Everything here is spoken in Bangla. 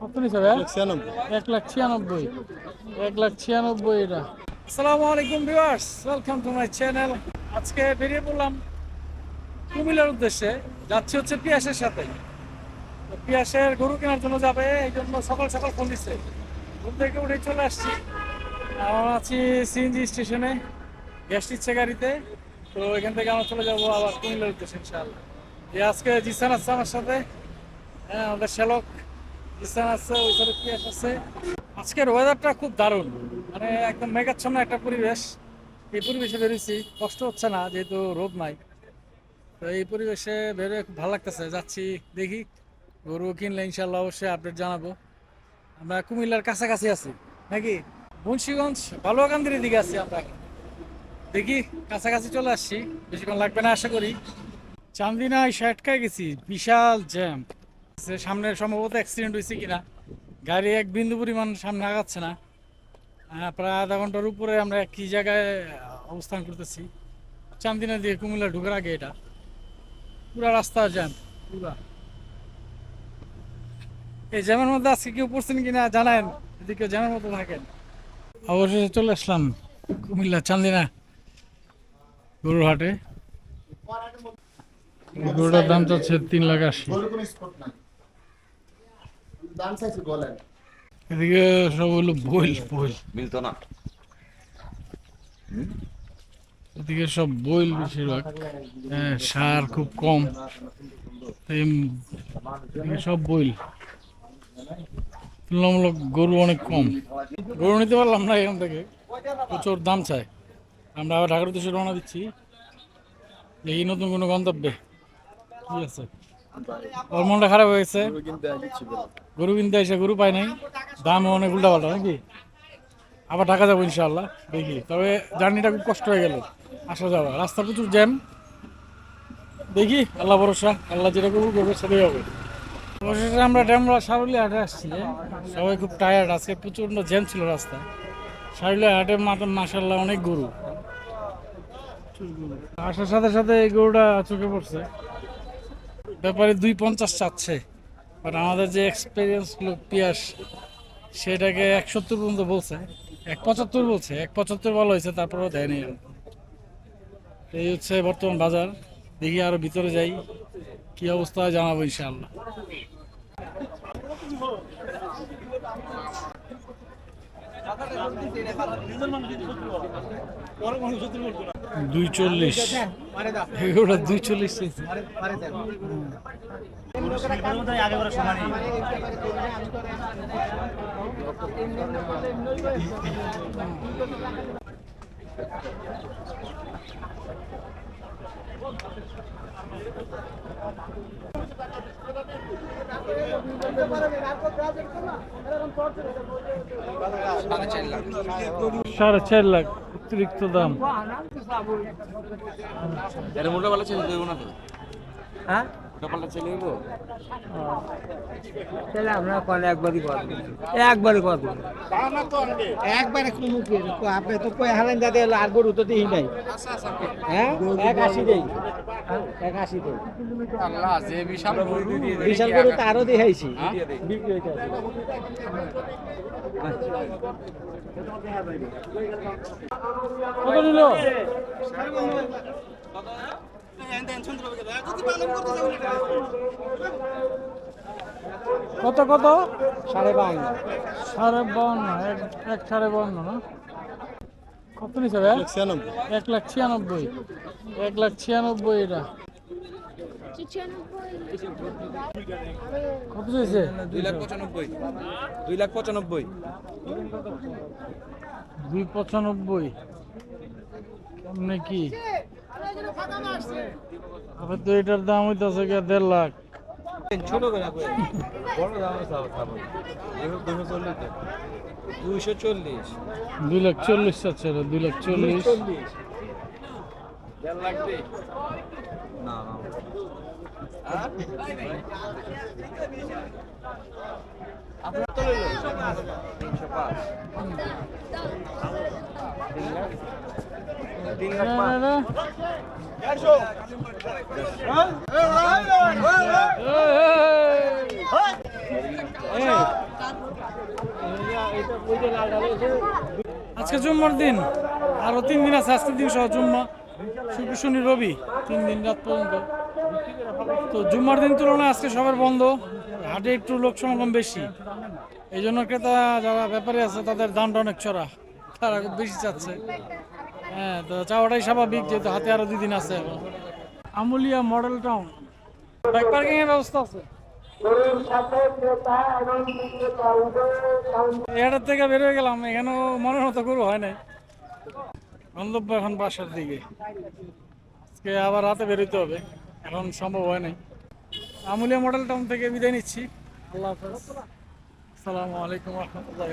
কত নিছে ভাই? এক লাখ ছিয়ানব্বই। এক লাখ ছিয়ানব্বই। এটা। আসসালামু আলাইকুম viewers welcome to my channel আজকে বেরিয়ে পড়লাম কুমিল্লার উদ্দেশ্যে। যাচ্ছি হচ্ছে পিয়াসের সাথে। তো পিয়াসের গরু কেনার জন্য যাবে এই জন্য সকাল সকাল ফোন দিচ্ছে ঘুম থেকে উঠে চলে আসছি। আমরা আছি সিএনজি স্টেশনে গ্যাস দিচ্ছে গাড়িতে। তো এখান থেকে আমরা চলে যাব আবার কুমিল্লার উদ্দেশ্যে ইনশাআল্লাহ। এই আজকে জিসান আছে আমার সাথে। হ্যাঁ আমাদের শ্যালক জিসান আছে, ওই সাথে পিয়াস আছে। আজকের ওয়েদারটা খুব দারুণ। মানে একদম মেঘাচ্ছন্ন একটা পরিবেশ। এই পরিবেশে বেরিয়েছি, কষ্ট হচ্ছে না, যেহেতু রোদ নাই। তো এই পরিবেশে বেরোয় খুব ভালো লাগতেছে। যাচ্ছি, দেখি। গরু কিনলে ইনশাল্লাহ অবশ্যই আপডেট জানাব। আমরা কুমিল্লার কাছাকাছি আছি। নাকি? মুন্সিগঞ্জ বালুয়াকান্দির দিকে আছি আমরা। দেখি, কাছাকাছি চলে আসছি। বেশিক্ষণ লাগবে না, আশা করি। চান্দিনায় ষাটকায় গেছি। বিশাল জ্যাম সামনে সম্ভবত অ্যাক্সিডেন্ট হয়েছে কিনা। গাড়ি এক বিন্দু পরিমাণ সামনে আগাচ্ছে না। প্রায় আধা ঘণ্টার উপরে আমরা কি জায়গায় অবস্থান করতেছি। চান্দিনা দিয়ে কুমিল্লা ঢুকার আগে এটা। পুরা রাস্তা জ্যাম পুরা। এই জ্যামের মধ্যে আজকে কেউ পড়ছেন কিনা জানান? যদি কেউ জ্যামের মতো থাকেন। অবশেষে চলে আসলাম কুমিল্লা চান্দিনা গরুর হাটে। এই গরুটার দাম চাচ্ছে তিন লাখ আশি। এদিকে সব হলো বইল বইল। মিলতো না। এদিকে সব বইল বেশিরভাগ। হ্যাঁ, সার খুব কম। সব বইল। তুলনামূলক গরু অনেক কম। গরু নিতে পারলাম না এখান থেকে। প্রচুর দাম চাই আমরা আবার ঢাকার উদ্দেশ্যে রওনা দিচ্ছি। এই নতুন কোনো গন্তব্যে। কি আছে। ওর মনটা খারাপ হয়ে গেছে। গরু কিনতে এসে গরু পাই নাই। দাম অনেক উল্টা পাল্টা নাকি? আবার ঢাকা যাব ইনশাআল্লাহ দেখি। তবে জার্নিটা খুব কষ্ট হয়ে গেল। আসা যাওয়া। রাস্তা প্রচুর জ্যাম। দেখি আল্লাহ ভরসা। আল্লাহ যেটা কবুল করবে সেটাই হবে। অবশেষে আমরা ড্যামরা সারুলি হাটে আসছি। সবাই খুব টায়ার্ড আজকে প্রচণ্ড জ্যাম ছিল রাস্তা। সারুলি হাটে মাসাল্লাহ অনেক গরু। আসার সাথে সাথে এই গরুটা চোখে পড়ছে। ব্যাপারে দুই পঞ্চাশ চাচ্ছে। বাট আমাদের যে এক্সপিরিয়েন্স লোক পিয়াস, সেটাকে এক সত্তর পর্যন্ত বলছে। এক পঁচাত্তর বলছে, এক পঁচাত্তর ভালো হয়েছে, তারপরেও দেয়নি। এই হচ্ছে বর্তমান বাজার। দেখি আরও ভিতরে যাই, কি অবস্থা জানাব ইনশাআল্লাহ। দুই চল্লিশ। এগুলো দুই চল্লিশ চাইছে। সাড়ে চার লাখ অতিরিক্ত দাম। এর মোটা ভালো ছেলে দেবো না তো? হ্যাঁ? দেবো তাহলে আমরা কল একবারই করব একবারই করব একবারে কোনো কি আপনি তো কই হালেন যাতে হলো আর গরু তো দিই নাই। হ্যাঁ? এক আশি দেই। এক আশি দেই। আল্লাহ যে বিশাল গরু বিশাল গরু তো আরও দেখাইছি। বিক্রি হইতে কত নিল কত কত? সাড়ে বান্ন। সাড়ে বাউন্ন এক সাড়ে বাউন্ন না? কত নিছে ভাই এক লাখ ছিয়ানব্বই। এক লাখ ছিয়ানব্বই। এটা কত চাইছে? দুই লাখ পঁচানব্বই। দুই লাখ পঁচানব্বই। দুই পঁচানব্বই। কেমনে কি? আবার তো এটার দাম হইতেছে গিয়া দেড় লাখ। ছোট করে বড় দাম দুইশো চল্লিশ দুই লাখ চল্লিশ চাচ্ছে দুই লাখ চল্লিশ। চল্লিশ। না লাখ। আজকে জুম্মার দিন। আরও তিন দিন আছে, আজকের দিন সহ জুম্মা। শুক্র, শনি, রবি, তিন দিন রাত পর্যন্ত। তো জুম্মার দিন তুলনায় আজকে সবার বন্ধ, হাটে একটু লোক সমাগম বেশি। এই জন্য ক্রেতা যারা ব্যাপারে আছে, তাদের দামটা অনেক চড়া, তারা বেশি চাচ্ছে। হ্যাঁ তো চাওয়াটাই স্বাভাবিক, যেহেতু হাতে আরও দুই দিন আছে। এখন Amulia model town. Bike parking এর ব্যবস্থা আছে? এটার থেকে বের হয়ে গেলাম, এখানেও মনের মতো গরু হয় নাই। গন্তব্য এখন বাসার দিকে। আজকে আবার রাতে বেরোতে হবে, এখন সম্ভব হয় নাই। আমুলিয়া মডেল টাউন থেকে বিদায় নিচ্ছি। আল্লাহ হাফেজ। আসসালামু আলাইকুম রহমতুল্লাহ